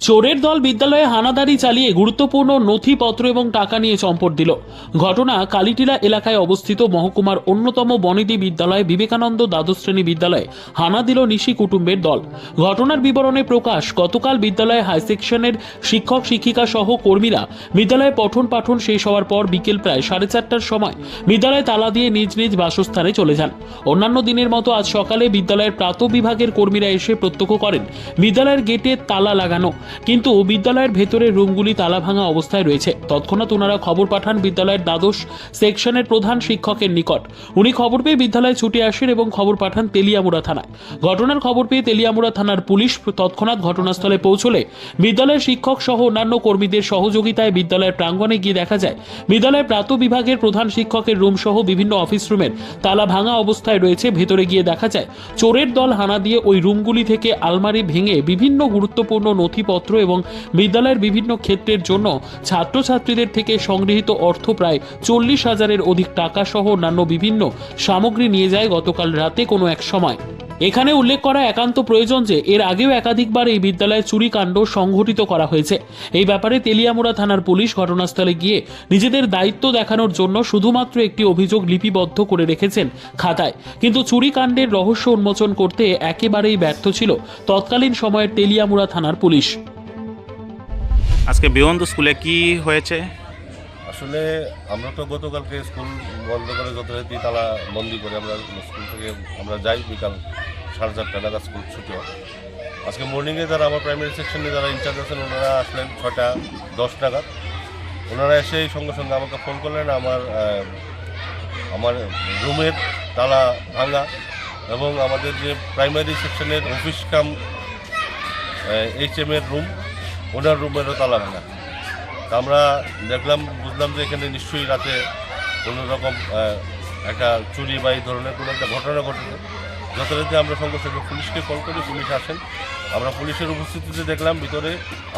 চোরের দল বিদ্যালয়ে হানাদারি চালিয়ে গুরুত্বপূর্ণ নথিপত্র এবং টাকা নিয়ে চম্পট দিল। ঘটনা কালিটিলা এলাকায় অবস্থিত মহকুমার অন্যতম বনিদি বিদ্যালয় বিবেকানন্দ দ্বাদশ শ্রেণি বিদ্যালয়ে হানা দিল নিশি কুটুম্বের দল। ঘটনার বিবরণে প্রকাশ, গতকাল বিদ্যালয়ে হাই সেকশনের শিক্ষক, শিক্ষিকা সহ কর্মীরা বিদ্যালয়ে পঠন পাঠন শেষ হওয়ার পর বিকেল প্রায় সাড়ে চারটার সময় বিদ্যালয়ে তালা দিয়ে নিজ নিজ বাসস্থানে চলে যান। অন্যান্য দিনের মতো আজ সকালে বিদ্যালয়ের প্রাত বিভাগের কর্মীরা এসে প্রত্যক্ষ করেন, বিদ্যালয়ের গেটে তালা লাগানো। কিন্তু বিদ্যালয়ের ভেতরের রুমগুলি তালা ভাঙা অবস্থায় রয়েছে। তৎক্ষণাৎ ওনারা খবর পাঠান বিদ্যালয়ের দ্বাদশ সেকশনের প্রধান শিক্ষকের নিকট। উনি খবর পেয়ে বিদ্যালয়ে ছুটে আসেন এবং খবর পাঠান তেলিয়ামুড়া থানায়। ঘটনার খবর পেয়ে তেলিয়ামুড়া থানার পুলিশ তৎক্ষণাৎ ঘটনাস্থলে পৌঁছলে বিদ্যালয়ের শিক্ষক সহ অন্যান্য কর্মীদের সহযোগিতায় বিদ্যালয়ের প্রাঙ্গণে গিয়ে দেখা যায়। বিদ্যালয়ের প্রাত বিভাগের প্রধান শিক্ষকের রুম সহ বিভিন্ন অফিস রুমের তালা ভাঙা অবস্থায় রয়েছে। ভেতরে গিয়ে দেখা যায়, চোরের দল হানা দিয়ে ওই রুমগুলি থেকে আলমারি ভেঙে বিভিন্ন গুরুত্বপূর্ণ নথিপত্র এবং বিদ্যালয়ের বিভিন্ন ক্ষেত্রের জন্য ছাত্রছাত্রীদের থেকে সংগৃহীত অর্থ প্রায় চল্লিশ হাজারের অধিক টাকা সহ অন্যান্য বিভিন্ন সামগ্রী নিয়ে যায় গতকাল রাতে কোনো এক সময়। এখানে উল্লেখ করা একান্ত প্রয়োজন যে এর আগেও একাধিকবার এই বিদ্যালয়ে চুরি কাণ্ড সংঘটিত করা হয়েছে। এই ব্যাপারে তেলিয়ামুড়া থানার পুলিশ ঘটনাস্থলে গিয়ে নিজেদের দায়িত্ব দেখানোর জন্য শুধুমাত্র একটি অভিযোগ লিপিবদ্ধ করে রেখেছেন খাতায়। কিন্তু চুরি কাণ্ডের রহস্য উন্মোচন করতে একেবারেই ব্যর্থ ছিল তৎকালীন সময়ের তেলিয়ামুড়া থানার পুলিশ। আজকে বিবন্ধ স্কুলে কি হয়েছে? আসলে আমরা তো গতকালকে স্কুল বন্ধ করে যথারীতি তালা বন্দি করে আমরা স্কুল থেকে আমরা যাই বিকাল সাড়ে চারটা নাগাদ স্কুল ছুটি হয় আজকে মর্নিংয়ে যারা আমার প্রাইমারি সেকশনে যারা ইনচার্জ আছেন, ওনারা আসলেন ছটা, দশ নাগাদ। ওনারা এসেই সঙ্গে সঙ্গে আমাকে ফোন করলেন, আমার আমার রুমের তালা ভাঙা এবং আমাদের যে প্রাইমারি সেকশনের অফিস কাম এইচ এম এর রুম ওনার রুমেরও তালা ভাঙা। তা আমরা দেখলাম, বুঝলাম যে এখানে নিশ্চয়ই রাতে কোনো রকম একটা চুরি বা এই ধরনের কোনো একটা ঘটনা ঘটেছে। যথারীতি আমরা সঙ্গে সঙ্গে পুলিশকে কল করি, পুলিশ আসেন। আমরা পুলিশের উপস্থিতিতে দেখলাম, ভিতরে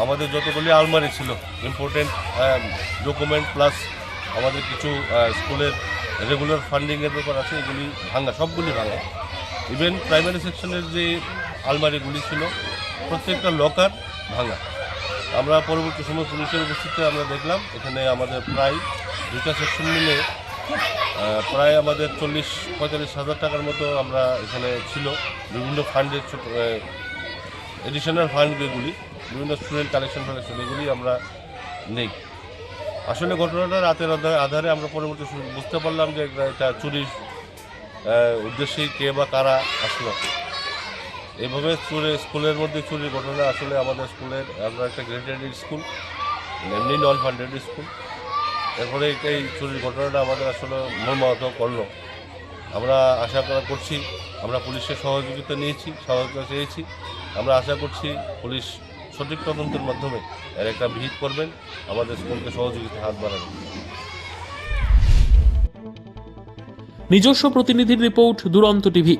আমাদের যতগুলি আলমারি ছিল ইম্পর্টেন্ট ডকুমেন্ট প্লাস আমাদের কিছু স্কুলের রেগুলার ফান্ডিংয়ের ব্যাপার আছে, এগুলি ভাঙা, সবগুলি ভাঙা। ইভেন প্রাইমারি সেকশনের যে আলমারিগুলি ছিল, প্রত্যেকটা লকার ভাঙা। আমরা পরবর্তী সময় পুলিশের উপস্থিতিতে আমরা দেখলাম, এখানে আমাদের প্রায় দুটা সেকশন মিলে প্রায় আমাদের চল্লিশ, পঁয়তাল্লিশ হাজার টাকার মতো আমরা এখানে ছিল। বিভিন্ন ফান্ডের ছোট এডিশনাল ফান্ড যেগুলি বিভিন্ন স্টুডেন্ট কালেকশন ফালেকশন এগুলি আমরা নেই। আসলে ঘটনাটা রাতের আধা- আধারে আমরা পরবর্তী বুঝতে পারলাম যে এটা- চুরির উদ্দেশ্যেই কে বা কারা আসলো। এইভাবে চুরি স্কুলের মধ্যে চুরির ঘটনা আসলে আমাদের স্কুলের আমরা একটা গ্রেডেড স্কুল এমনি নন ফান্ডেড স্কুল এরপরে এই- চুরির ঘটনাটা আমাদের আসলে মর্মাহত করল। আমরা আশা করা করছি, আমরা পুলিশের সহযোগিতা নিয়েছি, সহযোগিতা চেয়েছি। আমরা আশা করছি পুলিশ সঠিক তদন্তের মাধ্যমে এর একটা ভিত করবেন, আমাদের স্কুলকে সহযোগিতা হাত বাড়াবেন নিজস্ব প্রতিনিধির রিপোর্ট দুরন্ত টিভি।